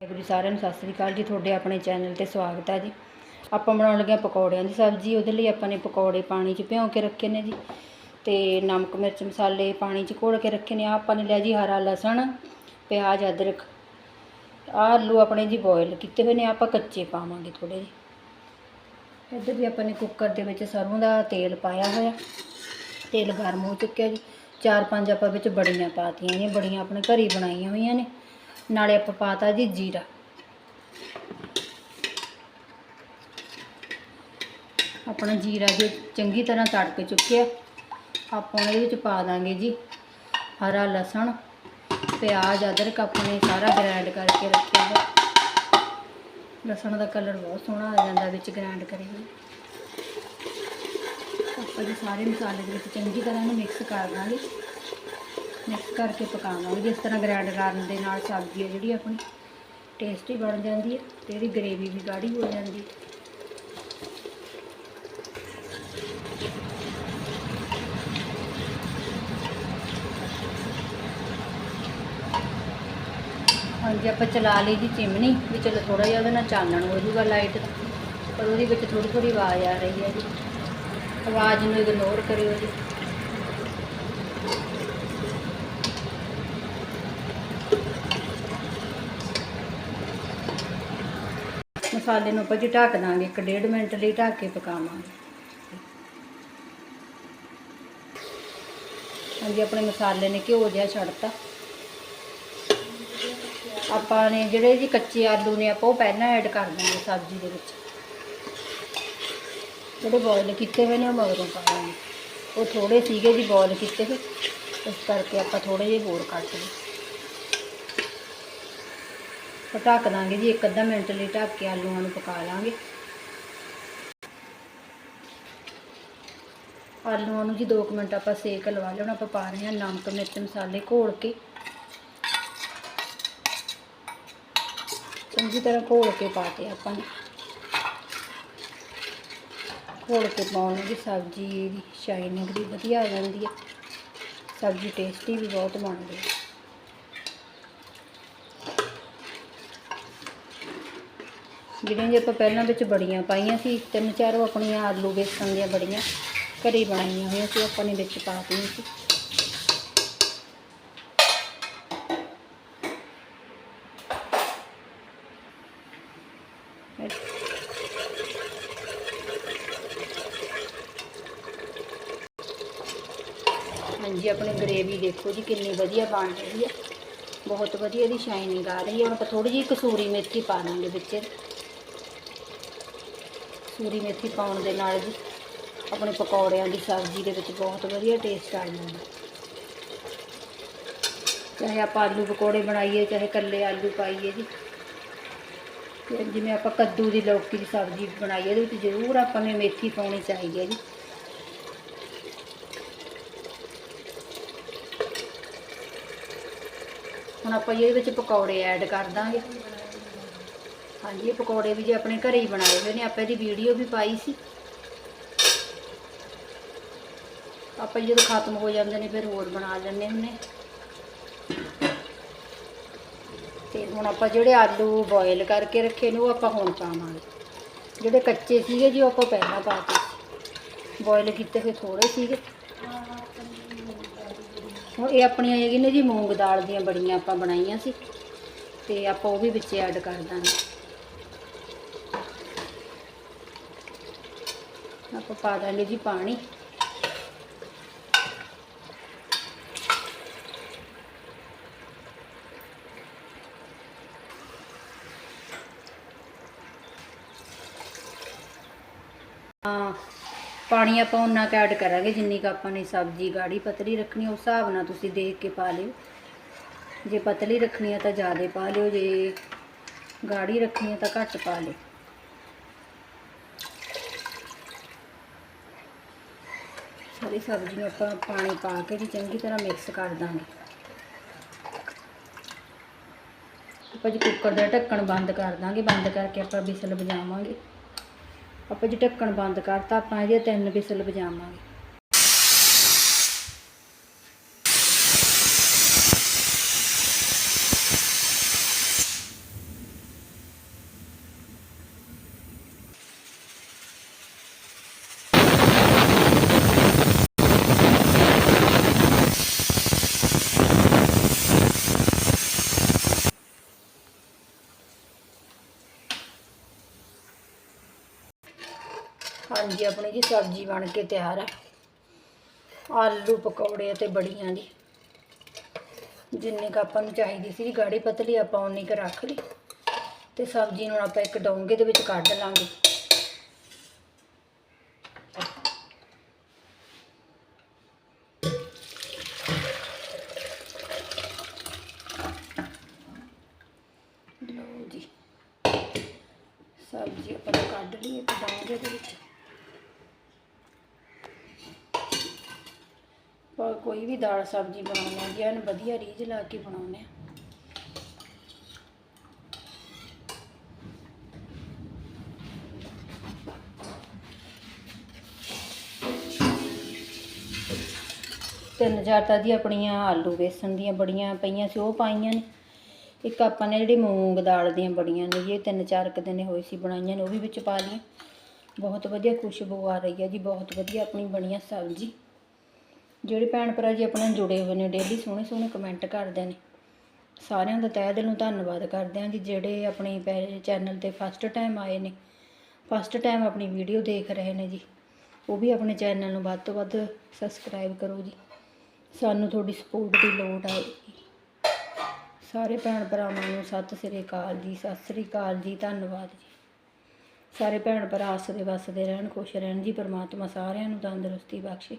ਵਾਹਿਗੁਰੂ ਜੀ ਸਾਰਿਆਂ ਨੂੰ ਸਤਿ ਸ੍ਰੀ ਅਕਾਲ ਜੀ, ਤੁਹਾਡੇ ਆਪਣੇ ਚੈਨਲ ਤੇ ਸਵਾਗਤ ਹੈ ਜੀ। ਆਪਾਂ ਬਣਾਉਣ ਲੱਗੇ ਹਾਂ ਪਕੌੜਿਆਂ ਦੀ ਸਬਜ਼ੀ, ਉਹਦੇ ਲਈ ਆਪਾਂ ਨੇ ਪਕੌੜੇ ਪਾਣੀ 'ਚ ਭਿਉਂ ਕੇ ਰੱਖੇ ਨੇ ਜੀ ਤੇ ਨਮਕ, ਮਿਰਚ, ਮਸਾਲੇ ਪਾਣੀ 'ਚ ਘੋਲ ਕੇ ਰੱਖੇ ਨੇ। ਆਹ ਆਪਾਂ ਨੇ ਲਿਆ ਜੀ ਹਰਾ ਲਸਣ, ਪਿਆਜ਼, ਅਦਰਕ। ਆਹ ਆਲੂ ਆਪਣੇ ਜੀ ਬੋਇਲ ਕੀਤੇ ਹੋਏ ਨੇ, ਆਪਾਂ ਕੱਚੇ ਪਾਵਾਂਗੇ ਥੋੜੇ ਜਿਹੇ। ਇੱਧਰ ਵੀ ਆਪਾਂ ਨੇ ਕੁੱਕਰ ਦੇ ਵਿੱਚ ਸਰੋਂ ਦਾ ਤੇਲ ਪਾਇਆ ਹੋਇਆ। ਤੇਲ ਗਰਮ ਹੋ ਚੁੱਕਿਆ ਜੀ। ਚਾਰ ਪੰਜ ਆਪਾਂ ਵਿੱਚ ਬੜੀਆਂ ਪਾਤੀਆਂ ਨੇ, ਬੜੀਆਂ ਆਪਣੇ ਘਰ ਹੀ ਬਣਾਈਆਂ ਹੋਈਆਂ ਨੇ। ਨਾਲੇ ਆਪਾਂ ਪਾਤਾ ਜੀ ਜੀਰਾ। ਆਪਣਾ ਜੀਰਾ ਜੇ ਚੰਗੀ ਤਰ੍ਹਾਂ ਤੜਕ ਚੁੱਕਿਆ, ਆਪਾਂ ਇਹਦੇ ਵਿੱਚ ਪਾ ਦਾਂਗੇ ਜੀ ਹਰਾ ਲਸਣ, ਪਿਆਜ਼, ਅਦਰਕ ਆਪਣੇ ਸਾਰਾ ਗ੍ਰਾਈਂਡ ਕਰਕੇ ਰੱਖਿਆ। ਹੈ ਲਸਣ ਦਾ ਕਲਰ ਬਹੁਤ ਸੋਹਣਾ ਆ ਜਾਂਦਾ ਵਿੱਚ ਗ੍ਰਾਈਂਡ ਕਰੇ ਆਪਾਂ ਜੀ ਸਾਰੇ ਮਸਾਲੇ ਦੇ ਵਿੱਚ ਚੰਗੀ ਤਰ੍ਹਾਂ ਇਹਨੂੰ ਮਿਕਸ ਕਰ ਦਾਂਗੇ। ਮਿਕਸ ਕਰਕੇ ਪਕਾਵਾਂਗੇ, ਜਿਸ ਤਰ੍ਹਾਂ ਗ੍ਰਾਈਂਡ ਕਰਨ ਦੇ ਨਾਲ ਸਬਜ਼ੀ ਹੈ ਜਿਹੜੀ ਆਪਣੀ ਟੇਸਟੀ ਬਣ ਜਾਂਦੀ ਹੈ ਤੇ ਇਹਦੀ ਗ੍ਰੇਵੀ ਵੀ ਗਾੜੀ ਹੋ ਜਾਂਦੀ ਹੈ ਹਾਂਜੀ, ਆਪਾਂ ਚਲਾ ਲਈ ਜੀ ਚਿਮਨੀ, ਵੀ ਚਲੋ ਥੋੜਾ ਜਿਹਾ ਉਹਦੇ ਨਾਲ ਚਾਨਣ ਹੋ ਜੂਗਾ ਲਾਈਟ ਦਾ, ਪਰ ਉਹਦੇ ਵਿੱਚ ਥੋੜੀ ਥੋੜੀ ਆਵਾਜ਼ ਆ ਰਹੀ ਹੈ ਜੀ। ਆਵਾਜ਼ ਨੂੰ ਇਗਨੋਰ ਕਰਿਓ ਜੀ। ਮਸਾਲੇ ਨੂੰ ਆਪਾਂ ਜੀ ਢੱਕ ਦਾਂਗੇ, ਇੱਕ ਡੇਢ ਮਿੰਟ ਲਈ ਢੱਕ ਕੇ ਪਕਾਵਾਂਗੇ। ਹਾਂਜੀ, ਆਪਣੇ ਮਸਾਲੇ ਨੇ ਘਿਓ ਜਿਹਾ ਛੱਡਤਾ। ਆਪਾਂ ਨੇ ਜਿਹੜੇ ਜੀ ਕੱਚੇ ਆਲੂ ਨੇ, ਆਪਾਂ ਉਹ ਪਹਿਲਾਂ ਐਡ ਕਰ ਦਾਂਗੇ ਸਬਜ਼ੀ ਦੇ ਵਿੱਚ। ਜਿਹੜੇ ਬੋਇਲ ਕੀਤੇ ਹੋਏ ਨੇ, ਉਹ ਮਗਰੋਂ ਪਾ ਦਾਂਗੇ। ਉਹ ਥੋੜੇ ਸੀਗੇ ਜੀ ਬੋਇਲ ਕੀਤੇ ਹੋਏ, ਇਸ ਕਰਕੇ ਆਪਾਂ ਥੋੜੇ ਜਿਹੇ ਹੋਰ ਕੱਟ ਲਏ। ਤਾਂ ਢੱਕ ਦਾਂਗੇ ਜੀ, ਇੱਕ ਅੱਧਾ ਮਿੰਟ ਲਈ ਢੱਕ ਕੇ ਆਲੂਆਂ ਨੂੰ ਪਕਾ ਲਾਂਗੇ। ਆਲੂਆਂ ਨੂੰ ਜੀ 2 ਮਿੰਟ ਆਪਾਂ ਸੇਕ ਲਵਾ ਲੈਣਾ ਆਪਾਂ ਪਾ ਰਹੇ ਹਾਂ ਨਮਕ, ਮਿਰਚ, ਮਸਾਲੇ ਘੋਲ ਕੇ। ਚੰਗੀ ਤਰ੍ਹਾਂ ਘੋਲ ਕੇ ਪਾਤੇ ਆਪਾਂ ਨੇ। ਘੋਲ ਕੇ ਪਾਉਣ ਦੀ ਸਬਜ਼ੀ ਦੀ ਸ਼ਾਈਨਿੰਗ ਵੀ ਵਧੀਆ ਆ ਜਾਂਦੀ ਹੈ ਸਬਜ਼ੀ ਟੇਸਟੀ ਵੀ ਬਹੁਤ ਬਣਦੀ ਹੈ ਜਿਹੜੀਆਂ ਜੇ ਆਪਾਂ ਪਹਿਲਾਂ ਵਿੱਚ ਬੜੀਆਂ ਪਾਈਆਂ ਸੀ, ਤਿੰਨ ਚਾਰ ਉਹ ਆਪਣੀਆਂ ਆਲੂ ਬੇਸਣ ਦੀਆਂ ਬੜੀਆਂ ਘਰੇ ਹੀ ਬਣਾਈਆਂ ਹੋਈਆਂ ਸੀ, ਆਪਾਂ ਨੇ ਵਿੱਚ ਪਾ ਦਿੱਤੀਆਂ ਸੀ। ਹਾਂਜੀ, ਆਪਣੀ ਗਰੇਵੀ ਦੇਖੋ ਜੀ ਕਿੰਨੀ ਵਧੀਆ ਬਣ ਰਹੀ ਹੈ। ਬਹੁਤ ਵਧੀਆ ਇਹਦੀ ਸ਼ਾਈਨਿੰਗ ਆ ਰਹੀ ਹੈ। ਹੁਣ ਆਪਾਂ ਥੋੜੀ ਜਿਹੀ ਕਸੂਰੀ ਮੇਥੀ ਪਾ ਦਾਂਗੇ ਵਿੱਚ। ਕਸੂਰੀ ਮੇਥੀ ਪਾਉਣ ਦੇ ਨਾਲ ਜੀ ਆਪਣੇ ਪਕੌੜਿਆਂ ਦੀ ਸਬਜ਼ੀ ਦੇ ਵਿੱਚ ਬਹੁਤ ਵਧੀਆ ਟੇਸਟ ਆ ਜਾਂਦਾ ਚਾਹੇ ਆਪਾਂ ਆਲੂ ਪਕੌੜੇ ਬਣਾਈਏ, ਚਾਹੇ ਇਕੱਲੇ ਆਲੂ ਪਾਈਏ ਜੀ। ਜਿਵੇਂ ਆਪਾਂ ਕੱਦੂ ਦੀ ਲੌਕੀ ਦੀ ਸਬਜ਼ੀ ਬਣਾਈਏ ਉਹਦੇ ਵਿੱਚ ਜ਼ਰੂਰ ਆਪਾਂ ਨੇ ਮੇਥੀ ਪਾਉਣੀ ਚਾਹੀਦੀ ਹੈ ਜੀ। ਹੁਣ ਆਪਾਂ ਜੀ ਇਹਦੇ ਵਿੱਚ ਪਕੌੜੇ ਐਡ ਕਰ ਦਾਂਗੇ। ਹਾਂਜੀ, ਇਹ ਪਕੌੜੇ ਵੀ ਜੇ ਆਪਣੇ ਘਰੇ ਹੀ ਬਣਾਏ ਹੋਏ ਨੇ, ਆਪਾਂ ਇਹਦੀ ਵੀਡੀਓ ਵੀ ਪਾਈ ਸੀ। ਆਪਾਂ ਜਦੋਂ ਖਤਮ ਹੋ ਜਾਂਦੇ ਨੇ, ਫਿਰ ਹੋਰ ਬਣਾ ਲੈਂਦੇ ਹੁੰਦੇ। ਤੇ ਹੁਣ ਆਪਾਂ ਜਿਹੜੇ ਆਲੂ ਬੋਇਲ ਕਰਕੇ ਰੱਖੇ ਨੇ, ਉਹ ਆਪਾਂ ਹੁਣ ਪਾਵਾਂਗੇ। ਜਿਹੜੇ ਕੱਚੇ ਸੀਗੇ ਜੀ, ਉਹ ਆਪਾਂ ਪਹਿਲਾਂ ਪਾਤੇ ਬੋਇਲ ਕੀਤੇ ਹੋਏ ਥੋੜੇ ਸੀਗੇ। ਹੁਣ ਇਹ ਆਪਣੀਆਂ ਹੈਗੀਆਂ ਨੇ ਜੀ, ਮੂੰਗ ਦਾਲ ਦੀਆਂ ਬੜੀਆਂ ਆਪਾਂ ਬਣਾਈਆਂ ਸੀ। ਤੇ ਆਪਾਂ ਉਹ ਵੀ ਵਿੱਚ ਐਡ ਕਰ ਦਾਂਗੇ। ਆਪਾਂ ਪਾ ਦਾਂਗੇ ਜੀ ਪਾਣੀ। ਹਾਂ, ਪਾਣੀ ਆਪਾਂ ਉਨਾ ਕੁ ਐਡ ਕਰਾਂਗੇ, ਜਿੰਨੀ ਕੁ ਆਪਾਂ ਨੇ ਸਬਜ਼ੀ, ਗਾੜੀ, ਪਤਲੀ ਰੱਖਣੀ ਉਸ ਹਿਸਾਬ ਨਾਲ ਤੁਸੀਂ ਦੇਖ ਕੇ ਪਾ ਲਿਓ। ਜੇ ਪਤਲੀ ਰੱਖਣੀ ਹੈ ਤਾਂ ਜ਼ਿਆਦਾ ਪਾ ਲਿਓ, ਜੇ ਗਾੜੀ ਰੱਖਣੀ ਹੈ ਤਾਂ ਘੱਟ ਪਾ ਲਿਓ। ਸਾਰੀ ਸਬਜ਼ੀ ਨੂੰ ਆਪਾਂ ਪਾਣੀ ਪਾ ਕੇ ਜੀ ਚੰਗੀ ਤਰ੍ਹਾਂ ਮਿਕਸ ਕਰ ਦਾਂਗੇ। ਆਪਾਂ ਜੀ ਕੁੱਕਰ ਦਾ ਢੱਕਣ ਬੰਦ ਕਰ ਦਾਂਗੇ, ਬੰਦ ਕਰਕੇ ਆਪਾਂ ਵਿਸਲ ਵਜਾਵਾਂਗੇ ਆਪਾਂ ਜੀ ਢੱਕਣ ਬੰਦ ਕਰਤਾ, ਆਪਾਂ ਇਹਦੇ ਤਿੰਨ ਵਿਸਲ ਵਜਾਵਾਂਗੇ ਹਾਂਜੀ, ਆਪਣੀ ਜੀ ਸਬਜ਼ੀ ਬਣ ਕੇ ਤਿਆਰ ਆ। ਆਲੂ ਪਕੌੜੇ ਅਤੇ ਬੜੀਆਂ ਦੀ ਜਿੰਨੇ ਕੁ ਆਪਾਂ ਨੂੰ ਚਾਹੀਦੀ ਸੀ, ਗਾੜੀ ਪਤਲੀ ਆਪਾਂ ਉਨੀ ਕੁ ਰੱਖ ਲਈ। ਤੇ ਸਬਜ਼ੀ ਨੂੰ ਆਪਾਂ ਇੱਕ ਡੋਂਗੇ ਦੇ ਵਿੱਚ ਕੱਢ ਲਾਂਗੇ। ਸਬਜ਼ੀ ਆਪਾਂ ਕੱਢ ਲਈ ਇੱਕ ਡੋਂਗੇ ਦੇ ਵਿੱਚ। ਪਰ ਕੋਈ ਵੀ ਦਾਲ ਸਬਜ਼ੀ ਬਣਾਉਂਦੇ ਆ ਜੀ ਐਨ ਵਧੀਆ ਰੀਝ ਲਾ ਕੇ ਬਣਾਉਂਦੇ ਆ ਤਿੰਨ ਚਾਰ ਤਾਂ ਜੀ ਆਪਣੀਆਂ ਆਲੂ ਬੇਸਣ ਦੀਆਂ ਬੜੀਆਂ ਪਈਆਂ ਸੀ, ਉਹ ਪਾਈਆਂ ਨੇ। ਇੱਕ ਆਪਾਂ ਨੇ ਜਿਹੜੀ ਮੂੰਗ ਦਾਲ ਦੀਆਂ ਬੜੀਆਂ ਨੇ ਜੀ, ਇਹ ਤਿੰਨ ਚਾਰ ਕੁ ਦਿਨ ਹੋਏ ਸੀ ਬਣਾਈਆਂ ਨੇ, ਉਹ ਵੀ ਵਿੱਚ ਪਾ ਲਈਆਂ। ਬਹੁਤ ਵਧੀਆ ਖੁਸ਼ਬੂ ਆ ਰਹੀ ਹੈ ਜੀ, ਬਹੁਤ ਵਧੀਆ ਆਪਣੀ ਬਣੀਆਂ ਸਬਜ਼ੀ। ਜਿਹੜੇ ਭੈਣ ਭਰਾ ਜੀ ਆਪਣੇ ਜੁੜੇ ਹੋਏ ਨੇ ਡੇਲੀ ਸੋਹਣੇ ਸੋਹਣੇ ਕਮੈਂਟ ਕਰਦੇ ਨੇ। ਸਾਰਿਆਂ ਦਾ ਤਹਿ ਦਿਲੋਂ ਧੰਨਵਾਦ ਕਰਦੇ ਹਾਂ ਜੀ, ਜਿਹੜੇ ਆਪਣੀ ਚੈਨਲ ਤੇ ਫਸਟ ਟਾਈਮ ਆਏ ਨੇ। ਫਸਟ ਟਾਈਮ ਆਪਣੀ ਵੀਡੀਓ ਦੇਖ ਰਹੇ ਨੇ ਜੀ। ਉਹ ਵੀ ਆਪਣੇ ਚੈਨਲ ਨੂੰ ਵੱਧ ਤੋਂ ਵੱਧ ਸਬਸਕ੍ਰਾਈਬ ਕਰੋ ਜੀ। ਸਾਨੂੰ ਤੁਹਾਡੀ ਸਪੋਰਟ ਦੀ ਲੋੜ ਹੈ ਸਾਰੇ ਭੈਣ ਭਰਾਵਾਂ ਨੂੰ ਸਤਿ ਸ੍ਰੀ ਅਕਾਲ ਜੀ, ਸਤਿ ਸ੍ਰੀ ਅਕਾਲ ਜੀ, ਧੰਨਵਾਦ ਜੀ। ਸਾਰੇ ਭੈਣ ਭਰਾ ਹੱਸਦੇ ਵਸਦੇ ਰਹਿਣ, ਖੁਸ਼ ਰਹਿਣ ਜੀ, ਪਰਮਾਤਮਾ ਸਾਰਿਆਂ ਨੂੰ ਤੰਦਰੁਸਤੀ ਬਖਸ਼ੇ।